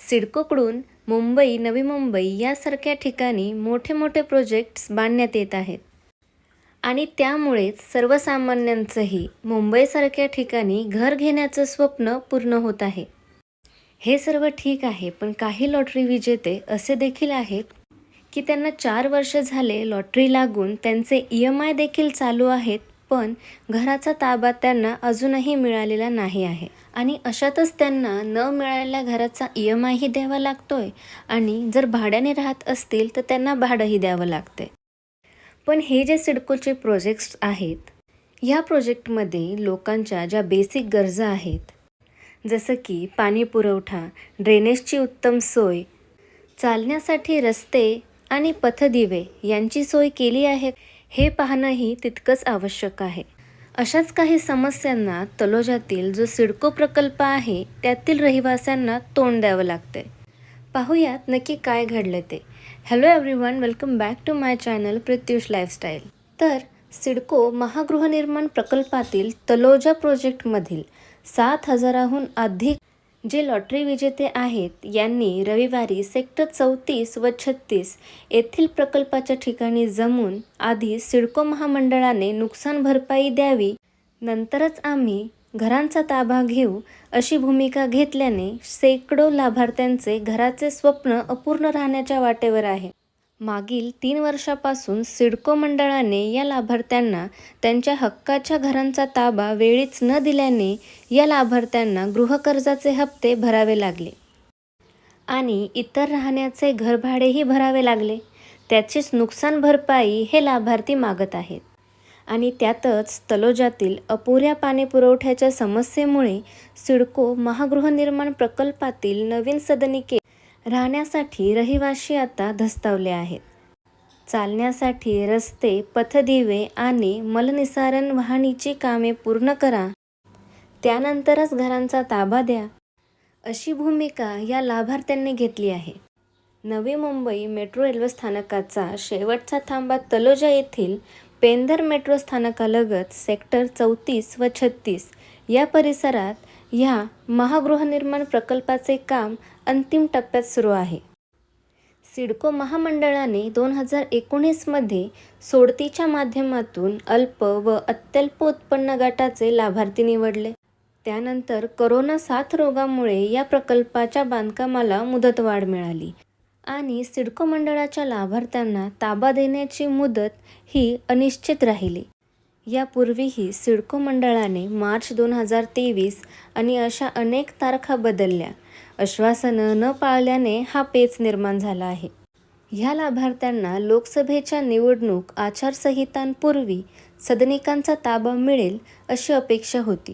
सिडकोकडून मुंबई नवी मुंबई यासारख्या ठिकाणी मोठे मोठे प्रोजेक्ट्स बांधण्यात येत आहेत. आणि त्यामुळेच सर्वसामान्यांचंही मुंबईसारख्या ठिकाणी घर घेण्याचं स्वप्न पूर्ण होत आहे. हे सर्व ठीक आहे पण काही लॉटरी विजेते असे देखील आहेत की त्यांना चार वर्ष झाले लॉटरी लागून त्यांचे ई एम आय देखील चालू आहेत. पण घराचा ताबा त्यांना अजूनही मिळालेला नाही आहे. आणि अशातच त्यांना न मिळालेल्या घराचा ई एम आयही द्यावा लागतोय. आणि जर भाड्याने राहत असतील तर त्यांना भाडंही द्यावं लागते. पण हे जे सिडकोचे प्रोजेक्ट्स आहेत ह्या प्रोजेक्टमध्ये लोकांच्या ज्या बेसिक गरजा आहेत जसं की पाणी पुरवठा ड्रेनेजची उत्तम सोय चालण्यासाठी रस्ते आणि पथदिवे यांची सोय केली आहे. हे पाहणंही तितकंच आवश्यक आहे. अशाच काही समस्यांना तलोजातील जो सिडको प्रकल्प आहे त्यातील रहिवाशांना तोंड द्यावं लागते पाहूयात नक्की काय घडलं ते. Hello everyone welcome back to my channel Pratyush lifestyle तर सिडको महागृहनिर्माण प्रकल्पातील तलोजा प्रोजेक्टमधील सात हजाराहून अधिक जे लॉटरी विजेते आहेत यांनी रविवारी सेक्टर चौतीस व छत्तीस येथील प्रकल्पाच्या ठिकाणी जमून आधी सिडको महामंडळाने नुकसान भरपाई द्यावी नंतरच आम्ही घरांचा ताबा घेऊ अशी भूमिका घेतल्याने शेकडो लाभार्थ्यांचे घराचे स्वप्न अपूर्ण राहण्याच्या वाटेवर आहे. मागील तीन वर्षापासून सिडको मंडळाने या लाभार्थ्यांना त्यांच्या हक्काच्या घरांचा ताबा वेळीच न दिल्याने या लाभार्थ्यांना गृहकर्जाचे हप्ते भरावे लागले. आणि इतर राहण्याचे घरभाडेही भरावे लागले. त्याचीच नुकसान भरपाई हे लाभार्थी मागत आहेत. आणि त्यातच तलोजातील अपुऱ्या पाणी पुरवठ्याच्या समस्येमुळे सिडको महागृहनिर्माण प्रकल्पातील नवीन सदनिके राहण्यासाठी रहिवाशी आता धस्तावले आहेत. चालण्यासाठी रस्ते पथदिवे आणि मलनिसारण वाहनीची कामे पूर्ण करा. त्यानंतरच घरांचा ताबा द्या. अशी भूमिका या लाभार्थ्यांनी घेतली आहे. नवी मुंबई मेट्रो रेल्वे स्थानकाचा शेवटचा थांबा तलोजा येथील पेंधर मेट्रो स्थानकालगत सेक्टर चौतीस व छत्तीस या परिसरात ह्या महागृहनिर्माण प्रकल्पाचे काम अंतिम टप्प्यात सुरू आहे. सिडको महामंडळाने दोन हजार एकोणीसमध्ये सोडतीच्या माध्यमातून अल्प व अत्यल्प उत्पन्न गटाचे लाभार्थी निवडले. त्यानंतर करोना साथ रोगामुळे या प्रकल्पाच्या बांधकामाला मुदतवाढ मिळाली आणि सिडको मंडळाच्या लाभार्थ्यांना ताबा देण्याची मुदत ही अनिश्चित राहिली. यापूर्वीही सिडको मंडळाने मार्च दोन हजार तेवीस आणि अशा अनेक तारखा बदलल्या. आश्वासनं न पाळल्याने हा पेच निर्माण झाला आहे. ह्या लाभार्थ्यांना लोकसभेच्या निवडणूक आचारसंहितांपूर्वी सदनिकांचा ताबा मिळेल अशी अपेक्षा होती.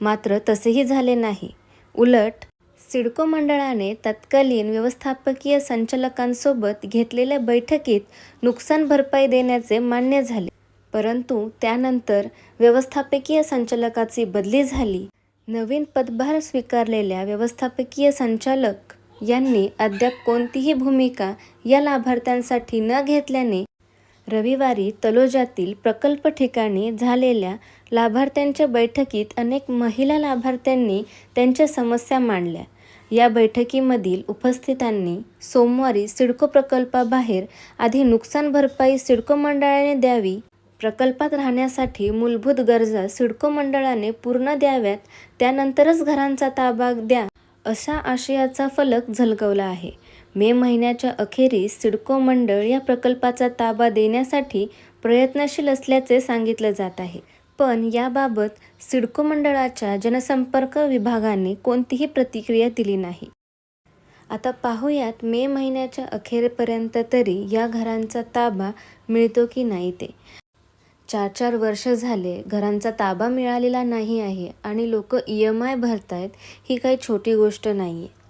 मात्र तसेही झाले नाही. उलट सिडको मंडळाने तत्कालीन व्यवस्थापकीय संचालकांसोबत घेतलेल्या बैठकीत नुकसान भरपाई देण्याचे मान्य झाले. परंतु त्यानंतर व्यवस्थापकीय संचालकाची बदली झाली. नवीन पदभार स्वीकारलेल्या व्यवस्थापकीय संचालक यांनी अद्याप कोणतीही भूमिका या लाभार्थ्यांसाठी न घेतल्याने रविवारी तलोजातील प्रकल्प ठिकाणी झालेल्या लाभार्थ्यांच्या बैठकीत अनेक महिला लाभार्थ्यांनी त्यांच्या समस्या मांडल्या. या बैठकीमधील उपस्थितांनी सोमवारी सिडको प्रकल्पाबाहेर आधी नुकसान भरपाई सिडको मंडळाने द्यावी प्रकल्पात राहण्यासाठी मूलभूत गरजा सिडको मंडळाने पूर्ण द्याव्यात त्यानंतरच घरांचा ताबा द्या अशा आशयाचा फलक झलकवला आहे. मे महिन्याच्या अखेरीस सिडको मंडळ या प्रकल्पाचा ताबा देण्यासाठी प्रयत्नशील असल्याचे सांगितलं जात आहे. पण याबाबत सिडको मंडळाच्या जनसंपर्क विभागाने कोणतीही प्रतिक्रिया दिली नाही. आता पाहूयात मे महिन्याच्या अखेरपर्यंत तरी या घरांचा ताबा मिळतो की नाही ते. चार चार वर्ष झाले घरांचा ताबा मिळालेला नाही आहे आणि लोक ई एम आय भरत आहेत ही काही छोटी गोष्ट नाही आहे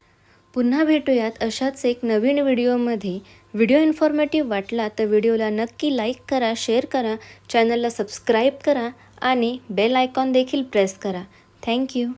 पुन्हा भेटूयात अशाच एक नवीन व्हिडिओमध्ये. व्हिडिओ इन्फॉर्मेटिव्ह वाटला तर व्हिडिओला नक्की लाईक करा शेअर करा चॅनलला सबस्क्राईब करा आणि बेल आयकॉन देखील प्रेस करा. Thank you